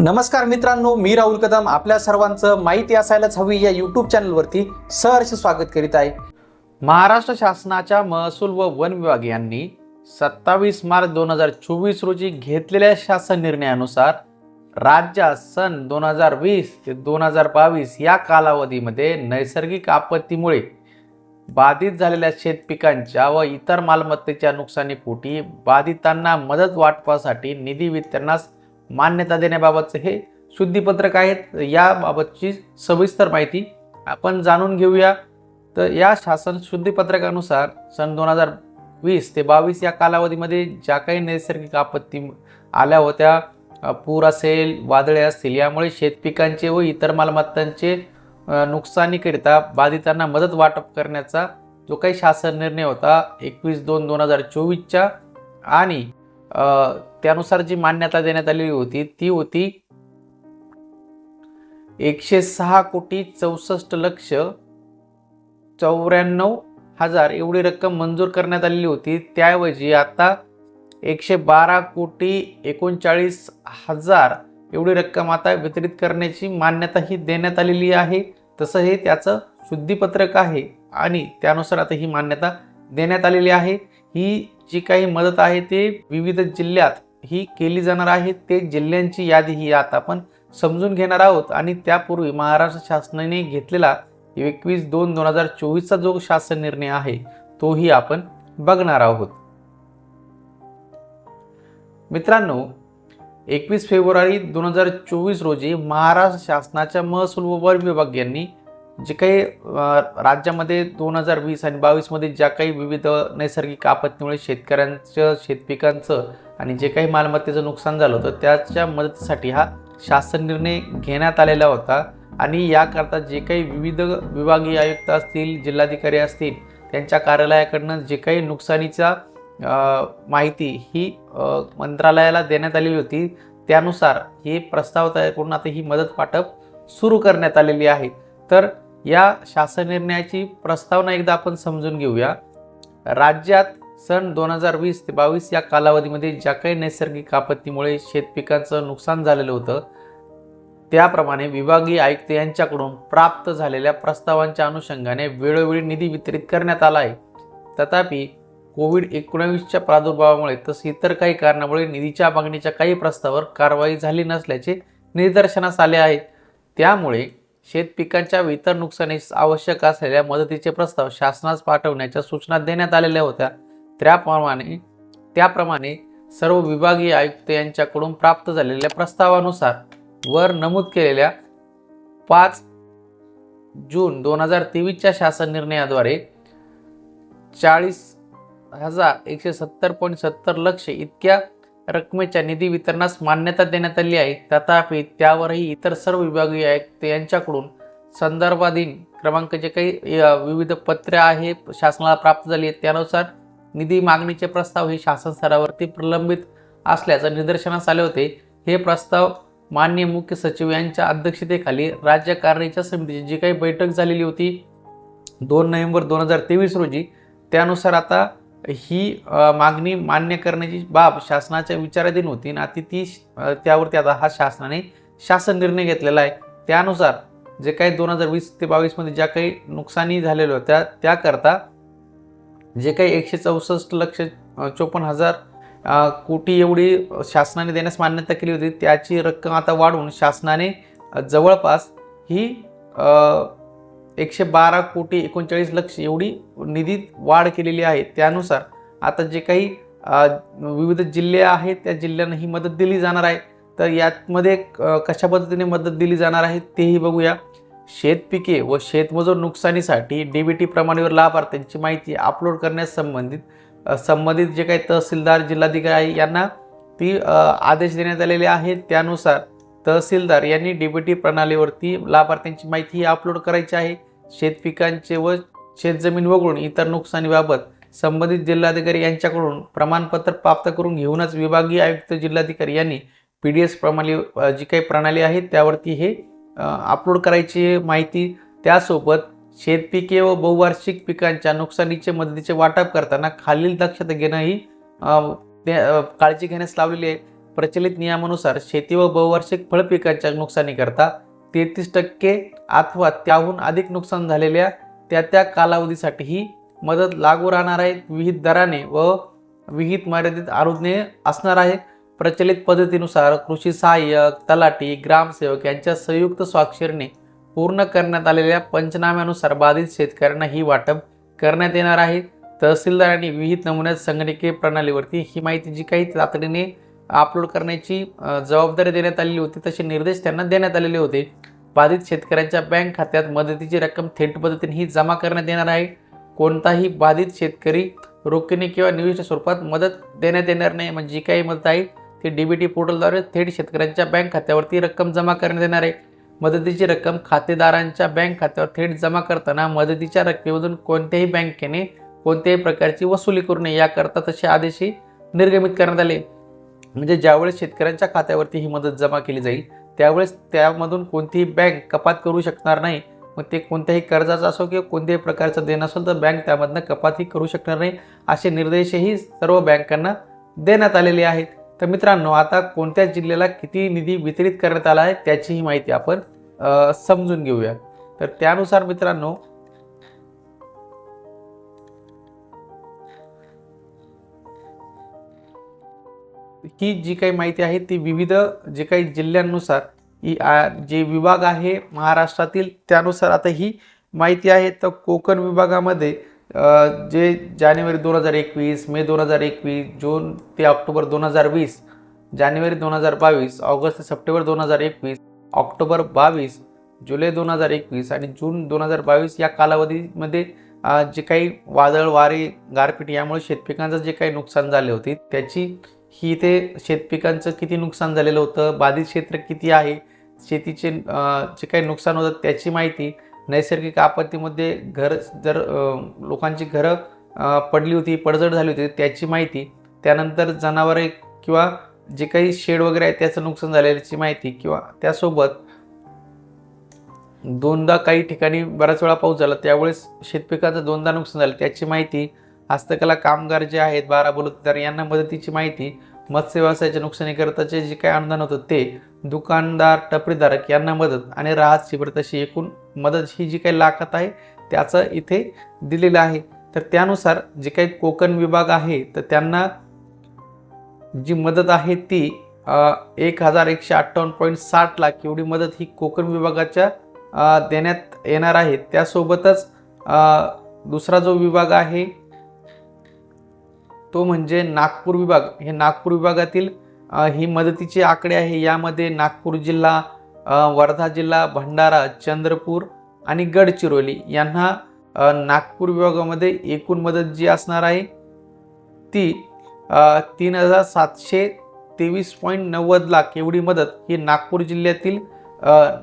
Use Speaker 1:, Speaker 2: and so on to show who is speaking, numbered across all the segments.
Speaker 1: नमस्कार मित्रांनो मी राहुल कदम. आपल्या सर्वांचं माहिती असायलाच हवी या यूट्यूब चॅनलवरती सहर्ष स्वागत करीत आहे. महाराष्ट्र शासनाच्या महसूल व वन विभाग यांनी सत्तावीस मार्च दोन हजार चोवीस रोजी घेतलेल्या शासन निर्णयानुसार राज्यात सन दोन हजार वीस ते दोन हजार बावीस या कालावधीमध्ये नैसर्गिक आपत्तीमुळे बाधित झालेल्या शेतपिकांच्या व इतर मालमत्तेच्या नुकसानीपोटी बाधितांना मदत वाटपासाठी निधी वितरणास मान्यता देण्याबाबतचं हे शुद्धीपत्रक आहेत. याबाबतची सविस्तर माहिती आपण जाणून घेऊया. तर या शासन शुद्धीपत्रकानुसार सन दोन हजार वीस ते बावीस या कालावधीमध्ये ज्या काही नैसर्गिक आपत्ती आल्या होत्या पूर असेल वादळे असतील यामुळे शेतपिकांचे व इतर मालमत्तांचे नुकसानीकरिता बाधितांना मदत वाटप करण्याचा जो काही शासन निर्णय होता एकवीस दोन दोन हजार चोवीसच्या आणि त्यानुसार जी मान्यता देण्यात आलेली होती ती होती एकशे सहा कोटी चौसष्ट लक्ष चौऱ्याण्णव हजार एवढी रक्कम मंजूर करण्यात आलेली होती. त्याऐवजी आता एकशे बारा कोटी एकोणचाळीस हजार एवढी रक्कम आता वितरित करण्याची मान्यता ही देण्यात आलेली आहे. तसं हे त्याचं शुद्धीपत्रक आहे आणि त्यानुसार आता ही मान्यता देण्यात आलेली आहे. ही जी काही मदत आहे ते विविध जिल्ह्यात ही केली जाणार आहे ते जिल्ह्यांची यादी ही आता आपण समजून घेणार आहोत. आणि त्यापूर्वी महाराष्ट्र शासनाने घेतलेला एकवीस दोन दोन हजार चोवीसचा जो शासन निर्णय आहे तोही आपण बघणार आहोत. मित्रांनो एकवीस फेब्रुवारी दोन हजार चोवीस रोजी महाराष्ट्र शासनाच्या महसूल व वन विभाग यांनी जे काही राज्यामध्ये दोन हजार वीस आणि बावीसमध्ये ज्या काही विविध नैसर्गिक आपत्तीमुळे शेतकऱ्यांचं शेतपिकांचं आणि जे काही मालमत्तेचं नुकसान झालं होतं त्याच्या मदतीसाठी हा शासन निर्णय घेण्यात आलेला होता. आणि याकरता जे काही विविध विभागीय आयुक्त असतील जिल्हाधिकारी असतील त्यांच्या कार्यालयाकडनं जे काही नुकसानीचा माहिती ही मंत्रालयाला देण्यात आलेली होती त्यानुसार हे प्रस्ताव तयार करून आता ही मदत वाटप सुरू करण्यात आलेली आहे. तर या शासन निर्णयाची प्रस्तावना एकदा आपण समजून घेऊया. राज्यात सन दोन हजार वीस ते बावीस या कालावधीमध्ये ज्या काही नैसर्गिक आपत्तीमुळे शेतपिकांचं नुकसान झालेलं होतं त्याप्रमाणे विभागीय आयुक्त यांच्याकडून प्राप्त झालेल्या प्रस्तावांच्या अनुषंगाने वेळोवेळी निधी वितरित करण्यात आला आहे. तथापि कोविड एकोणावीसच्या प्रादुर्भावामुळे तसं इतर काही कारणामुळे निधीच्या मागणीच्या काही प्रस्तावावर कारवाई झाली नसल्याचे निदर्शनास आले आहे. त्यामुळे शेतपिकांच्या पिकांच्या इतर नुकसानीस आवश्यक असलेल्या मदतीचे प्रस्ताव शासनास पाठवण्याच्या सूचना देण्यात आलेल्या होत्या. त्याप्रमाणे त्याप्रमाणे सर्व विभागीय आयुक्त यांच्याकडून प्राप्त झालेल्या प्रस्तावानुसार वर नमूद केलेल्या पाच जून दोन हजार तेवीसच्या शासन निर्णयाद्वारे चाळीस हजार एकशे सत्तर पॉईंट सत्तर लक्ष इतक्या रकमेच्या निधी वितरणास मान्यता देण्यात आली आहे. तथापि त्यावरही इतर सर्व विभागीय आयुक्त यांच्याकडून संदर्भाधीन क्रमांक जे काही विविध पत्रे आहे शासनाला प्राप्त झाली आहेत. त्यानुसार निधी मागणीचे प्रस्ताव हे शासन स्तरावरती प्रलंबित असल्याचं निदर्शनास आले होते. हे प्रस्ताव मान्य मुख्य सचिव यांच्या अध्यक्षतेखाली राज्य कार्यकारिणीच्या समितीची जी काही बैठक झालेली होती दोन नोव्हेंबर दोन हजार तेवीस रोजी त्यानुसार आता ही मागणी मान्य करण्याची बाब शासनाच्या विचाराधीन होती आणि आता ती त्यावरती आता हा शासनाने शासन निर्णय घेतलेला आहे. त्यानुसार जे काही दोन हजार वीस ते बावीसमध्ये ज्या काही नुकसानी झालेल्या होत्या त्याकरता जे काही एकशे चौसष्ट लक्ष चोपन्न हजार कोटी एवढी शासनाने देण्यास मान्यता केली होती त्याची रक्कम आता वाढवून शासनाने जवळपास ही एकशे बारा कोटी एकोणचाळीस लक्ष एवढी निधीत वाढ केलेली आहे. त्यानुसार आता जे काही विविध जिल्हे आहेत त्या जिल्ह्यांना ही मदत दिली जाणार आहे. तर यातमध्ये कशा पद्धतीने मदत दिली जाणार आहे तेही बघूया. शेतपिके व शेतमजूर नुकसानीसाठी डी बी टी प्रमाणेवर लाभार्थ्यांची माहिती अपलोड करण्यास संबंधित संबंधित जे काही तहसीलदार जिल्हाधिकारी आहे यांना ती आदेश देण्यात आलेले आहेत. त्यानुसार तहसीलदार यांनी डी बी टी प्रणालीवरती लाभार्थ्यांची माहिती अपलोड करायची आहे. शेतपिकांचे व शेतजमीन वगळून इतर नुकसानीबाबत संबंधित जिल्हाधिकारी यांच्याकडून प्रमाणपत्र प्राप्त करून घेऊनच विभागीय आयुक्त जिल्हाधिकारी यांनी पी डी एस प्रणाली जी काही प्रणाली आहे त्यावरती हे अपलोड करायची माहिती त्यासोबत शेतपिके व बहुवार्षिक पिकांच्या नुकसानीचे मदतीचे वाटप करताना खालील दक्षता घेणं ही ते, काळजी घेण्यास लावलेली आहे. प्रचलित नियमानुसार शेती व बहुवार्षिक फळपिकांच्या नुकसानीकरता तेहतीस टक्के अथवा त्याहून अधिक नुकसान झालेल्या त्या त्या कालावधीसाठी ही मदत लागू राहणार आहे. विहित दराने व विहित मर्यादित अनुज्ञेय असणार आहे. प्रचलित पद्धतीनुसार कृषी सहाय्यक तलाठी ग्रामसेवक यांच्या संयुक्त स्वाक्षरीने पूर्ण करण्यात आलेल्या पंचनाम्यानुसार बाधित शेतकऱ्यांना ही वाटप करण्यात येणार आहे. तहसीलदारांनी विहित नमुन्यात संगणकीय प्रणालीवरती ही माहिती जी काही तातडीने अपलोड करण्याची जबाबदारी देण्यात आलेली होती तसे निर्देश त्यांना देण्यात आलेले होते. बाधित शेतकऱ्यांच्या बँक खात्यात मदतीची रक्कम थेट पद्धतीने ही जमा करण्यात येणार आहे. कोणताही बाधित शेतकरी रोखीने किंवा निविष्ट स्वरूपात मदत देण्यात येणार नाही म्हणजे जी काही मदत आहे ती डी बी टी पोर्टलद्वारे थेट शेतकऱ्यांच्या बँक खात्यावरती रक्कम जमा करण्यात येणार आहे. मदतीची रक्कम खातेदारांच्या बँक खात्यावर थेट जमा करताना मदतीच्या रकमेमधून कोणत्याही बँकेने कोणत्याही प्रकारची वसुली करू नये याकरता तसे आदेशही निर्गमित करण्यात आले. म्हणजे ज्यावेळेस शेतकऱ्यांच्या खात्यावरती ही मदत जमा केली जाईल त्यावेळेस त्यामधून कोणतीही बँक कपात करू शकणार नाही. मग ते कोणत्याही कर्जाचं असो किंवा कोणत्याही प्रकारचं देणं असेल तर बँक त्यामधनं कपातही करू शकणार नाही. असे निर्देशही सर्व बँकांना देण्यात आलेले आहेत. तर मित्रांनो आता कोणत्या जिल्ह्याला किती निधी वितरित करण्यात आला आहे त्याचीही माहिती आपण समजून घेऊया. तर त्यानुसार मित्रांनो ही जी काही माहिती आहे ती विविध जे काही जिल्ह्यांनुसार ही आ, जे विभाग आहे महाराष्ट्रातील त्यानुसार आता ही माहिती आहे. तर कोकण विभागामध्ये जे जानेवारी दोन हजार एकवीस मे दोन हजार एकवीस जून ते ऑक्टोबर दोन हजार वीस जानेवारी दोन हजार बावीस ऑगस्ट ते सप्टेंबर दोन हजार एकवीस ऑक्टोबर बावीस जुलै दोन हजार एकवीस आणि जून दोन हजार बावीस या कालावधीमध्ये जे काही वादळ वारे गारपीट यामुळे शेतपिकांचं जे काही नुकसान झाले होते त्याची ही इथे शेतपिकांचं किती नुकसान झालेलं होतं बाधित क्षेत्र किती आहे शेतीचे जे काही नुकसान होतं त्याची माहिती नैसर्गिक आपत्तीमध्ये घर जर लोकांची घरं पडली होती पडझड झाली होती त्याची माहिती त्यानंतर जनावरे किंवा जे काही शेड वगैरे आहे त्याचं नुकसान झालेल्याची माहिती किंवा त्यासोबत दोनदा काही ठिकाणी बऱ्याच वेळा पाऊस झाला त्यावेळेस शेतपिकाचं दोनदा नुकसान झालं त्याची माहिती हस्तकला कामगार जे आहेत बारा बलुतेदार यांना मदतीची माहिती मत्स्य व्यवसायाच्या नुकसानीकरताचे जे काही अनुदान होतं ते दुकानदार टपरीधारक यांना मदत आणि राहत शिबिर तशी एकूण मदत ही जी काही लाखात आहे त्याचं इथे दिलेलं आहे. तर त्यानुसार जे काही कोकण विभाग आहे तर त्यांना जी मदत आहे ती एक हजार एकशे अठ्ठावन्न पॉईंट साठ लाख एवढी मदत ही कोकण विभागाच्या देण्यात येणार आहे. त्यासोबतच दुसरा जो विभाग आहे तो म्हणजे नागपूर विभाग. हे नागपूर विभागातील ही मदतीचे आकडे आहे. यामध्ये नागपूर जिल्हा वर्धा जिल्हा भंडारा चंद्रपूर आणि गडचिरोली यांना नागपूर विभागामध्ये एकूण मदत जी असणार आहे ती तीन हजार सातशे तेवीस पॉईंट नव्वद लाख एवढी मदत ही नागपूर जिल्ह्यातील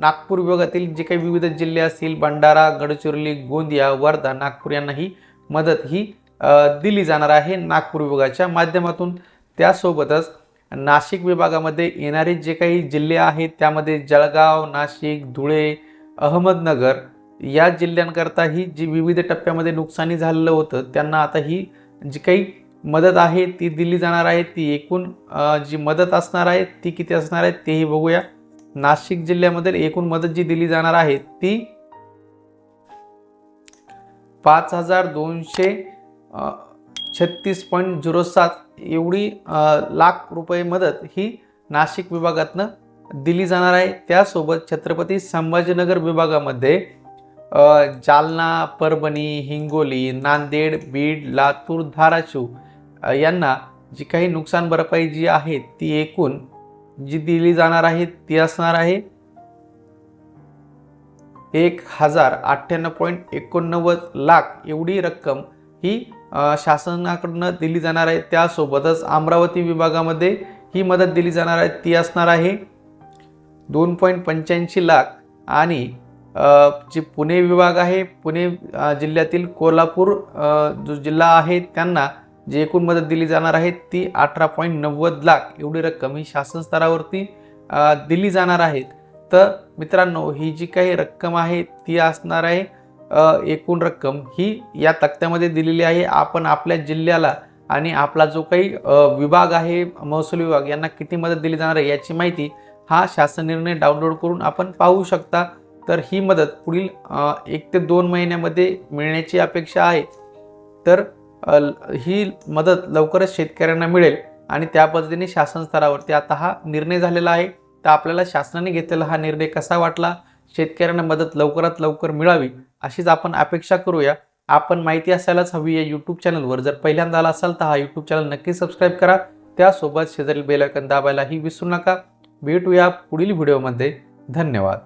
Speaker 1: नागपूर विभागातील जे काही विविध जिल्हे असतील भंडारा गडचिरोली गोंदिया वर्धा नागपूर यांना ही मदत ही दिली जाणार आहे नागपूर विभागाच्या माध्यमातून. त्यासोबतच नाशिक विभागामध्ये येणारे जे काही जिल्हे आहेत त्यामध्ये जळगाव नाशिक धुळे अहमदनगर या जिल्ह्यांकरता ही जी विविध टप्प्यामध्ये नुकसानी झालेलं होतं त्यांना आता ही जी काही मदत आहे ती दिली जाणार आहे. ती एकूण जी मदत असणार आहे ती किती असणार आहे तेही बघूया. नाशिक जिल्ह्यामध्ये एकूण मदत जी दिली जाणार आहे ती पाच हजार दोनशे छत्तीस पॉईंट झिरो सात एवढी लाख रुपये मदत ही नाशिक विभागातनं दिली जाणार आहे. त्यासोबत छत्रपती संभाजीनगर विभागामध्ये जालना परभणी हिंगोली नांदेड बीड लातूर धाराशिव यांना जी काही नुकसान भरपाई जी आहे ती एकूण जी दिली जाणार आहे ती असणार आहे एक हजार अठ्ठ्याण्णव पॉईंट एकोणनव्वद लाख. एवढी रक्कम ही शासनाकडनं दिली जाणार आहे. त्यासोबतच अमरावती विभागामध्ये ही मदत दिली जाणार आहे. ती असणार आहे दोन पॉईंट पंच्याऐंशी लाख आणि जे पुणे विभाग आहे पुणे जिल्ह्यातील कोल्हापूर जो जिल्हा आहे त्यांना जी एकूण मदत दिली जाणार आहे ती अठरा पॉईंट नव्वद लाख एवढी रक्कम ही शासन स्तरावरती दिली जाणार आहे. तर मित्रांनो ही जी काही रक्कम आहे ती असणार आहे एकूण रक्कम ही या तक्त्यामध्ये दिलेली आहे. आपण आपल्या जिल्ह्याला आणि आपला जो काही विभाग आहे महसूल विभाग यांना किती मदत दिली जाणार आहे याची माहिती हा शासन निर्णय डाउनलोड करून आपण पाहू शकता. तर ही मदत पुढील एक ते दोन महिन्यामध्ये मिळण्याची अपेक्षा आहे. तर ही मदत लवकरच शेतकऱ्यांना मिळेल आणि त्या पद्धतीने शासन स्तरावरती आता हा निर्णय झालेला आहे. तर आपल्याला शासनाने घेतलेला हा निर्णय कसा वाटला? शेतकऱ्यांना मदत लवकरात लवकर मिळावी अशीच आपण अपेक्षा करूया. आपण माहिती असायलाच हवी या यूट्यूब चॅनलवर जर पहिल्यांदा आला असाल तर हा यूट्यूब चॅनल नक्की सबस्क्राईब करा. त्यासोबत शेजारील बेलायकन दाबायलाही विसरू नका. भेटूया पुढील व्हिडिओमध्ये धन्यवाद.